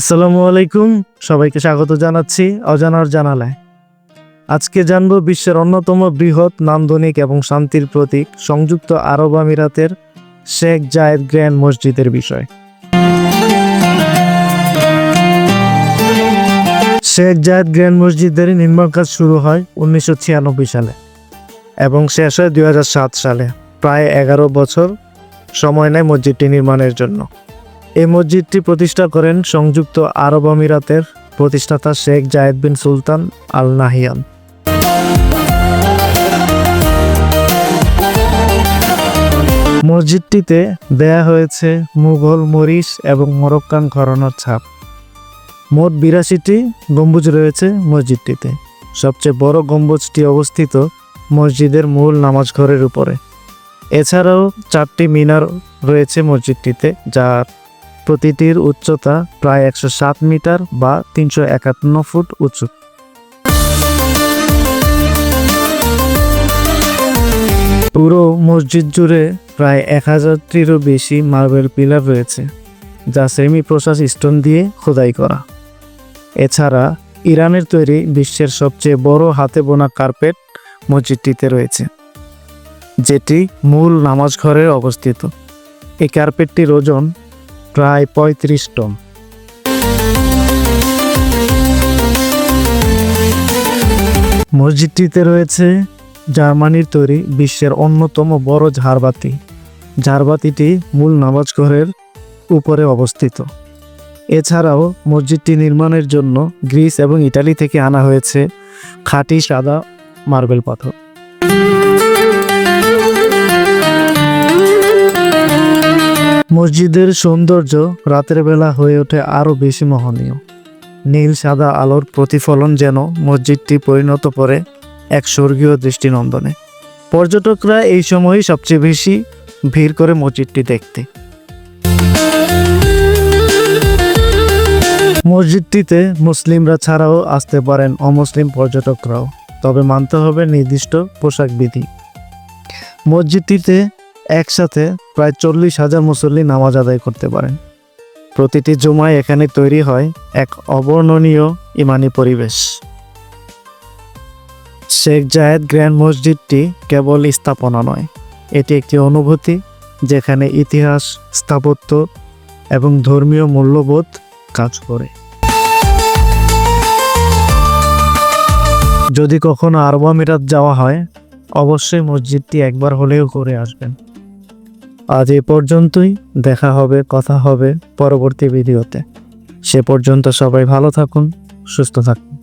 আসসালামু আলাইকুম। সবাইকে স্বাগত জানাচ্ছি অজানার জানালায়। আজকে জানব বিশ্বের অন্যতম বৃহৎ নান্দনিক এবং শান্তির প্রতীক সংযুক্ত আরব আমিরাতের শেখ জায়েদ গ্র্যান্ড মসজিদের বিষয়। শেখ জায়েদ গ্র্যান্ড মসজিদের নির্মাণ কাজ শুরু হয় উনিশশো ছিয়ানব্বই সালে এবং শেষ হয় দুই হাজার সাত সালে। প্রায় এগারো বছর সময় নেয় মসজিদটি নির্মাণের জন্য। এই মসজিদটি প্রতিষ্ঠা করেন সংযুক্ত আরব আমিরাতের প্রতিষ্ঠাতা শেখ জায়েদ বিন সুলতান আল নাহিয়ান মসজিদটিতে দেয়া হয়েছে মুঘল মরিচ এবং মরক্কান ঘরানোর ছাপ। মোট বিরাশিটি গম্বুজ রয়েছে মসজিদটিতে। সবচেয়ে বড় গম্বুজটি অবস্থিত মসজিদের মূল নামাজ ঘরের উপরে। এছাড়াও চারটি মিনার রয়েছে মসজিদটিতে, যার প্রতিটির উচ্চতা প্রায় একশো সাত মিটার বা তিনশো একান্ন ফুট উঁচু। পুরো মসজিদ জুড়ে প্রায় এক হাজারটিরও বেশি মার্বেল পিলার রয়েছে, যা সেমি প্রসাস স্টোন দিয়ে খোদাই করা। এছাড়া ইরানের তৈরি বিশ্বের সবচেয়ে বড় হাতে বোনা কার্পেট মসজিদটিতে রয়েছে, যেটি মূল নামাজ ঘরে অবস্থিত। এই কার্পেটটির ওজন প্রায় পঁয়ত্রিশ টন। মসজিদটিতে রয়েছে জার্মানির তৈরি বিশ্বের অন্যতম বড় ঝাড়বাতি। ঝাড়বাতিটি মূল নামাজ ঘরের উপরে অবস্থিত। এছাড়াও মসজিদটি নির্মাণের জন্য গ্রিস এবং ইটালি থেকে আনা হয়েছে খাঁটি সাদা মার্বেল পাথর। মসজিদের সৌন্দর্য রাতের বেলা হয়ে ওঠে আরও বেশি মোহনীয়। নীল সাদা আলোর প্রতিফলন যেন মসজিদটি পরিণত করে এক স্বর্গীয় দৃষ্টিনন্দনে। পর্যটকরা এই সময়ই সবচেয়ে বেশি ভিড় করে মসজিদটি দেখতে। মসজিদটিতে মুসলিমরা ছাড়াও আসতে পারেন অমুসলিম পর্যটকরাও, তবে মানতে হবে নির্দিষ্ট পোশাক বিধি। মসজিদটিতে একসাথে প্রায় চল্লিশ হাজার মুসল্লি নামাজ আদায় করতে পারেন। প্রতিটি জুমায় এখানে তৈরি হয় এক অবর্ণনীয় ইমানি পরিবেশ। শেখ জায়েদ গ্র্যান্ড মসজিদটি কেবল স্থাপনা নয়, এটি একটি অনুভূতি যেখানে ইতিহাস, স্থাপত্য এবং ধর্মীয় মূল্যবোধ কাজ করে। যদি কখনো আরব আমিরাত যাওয়া হয়, অবশ্যই মসজিদটি একবার হলেও করে আসবেন। আজ এ পর্যন্তই, দেখা হবে, কথা হবে পরবর্তী ভিডিওতে। সে পর্যন্ত সবাই ভালো থাকুন, সুস্থ থাকুন।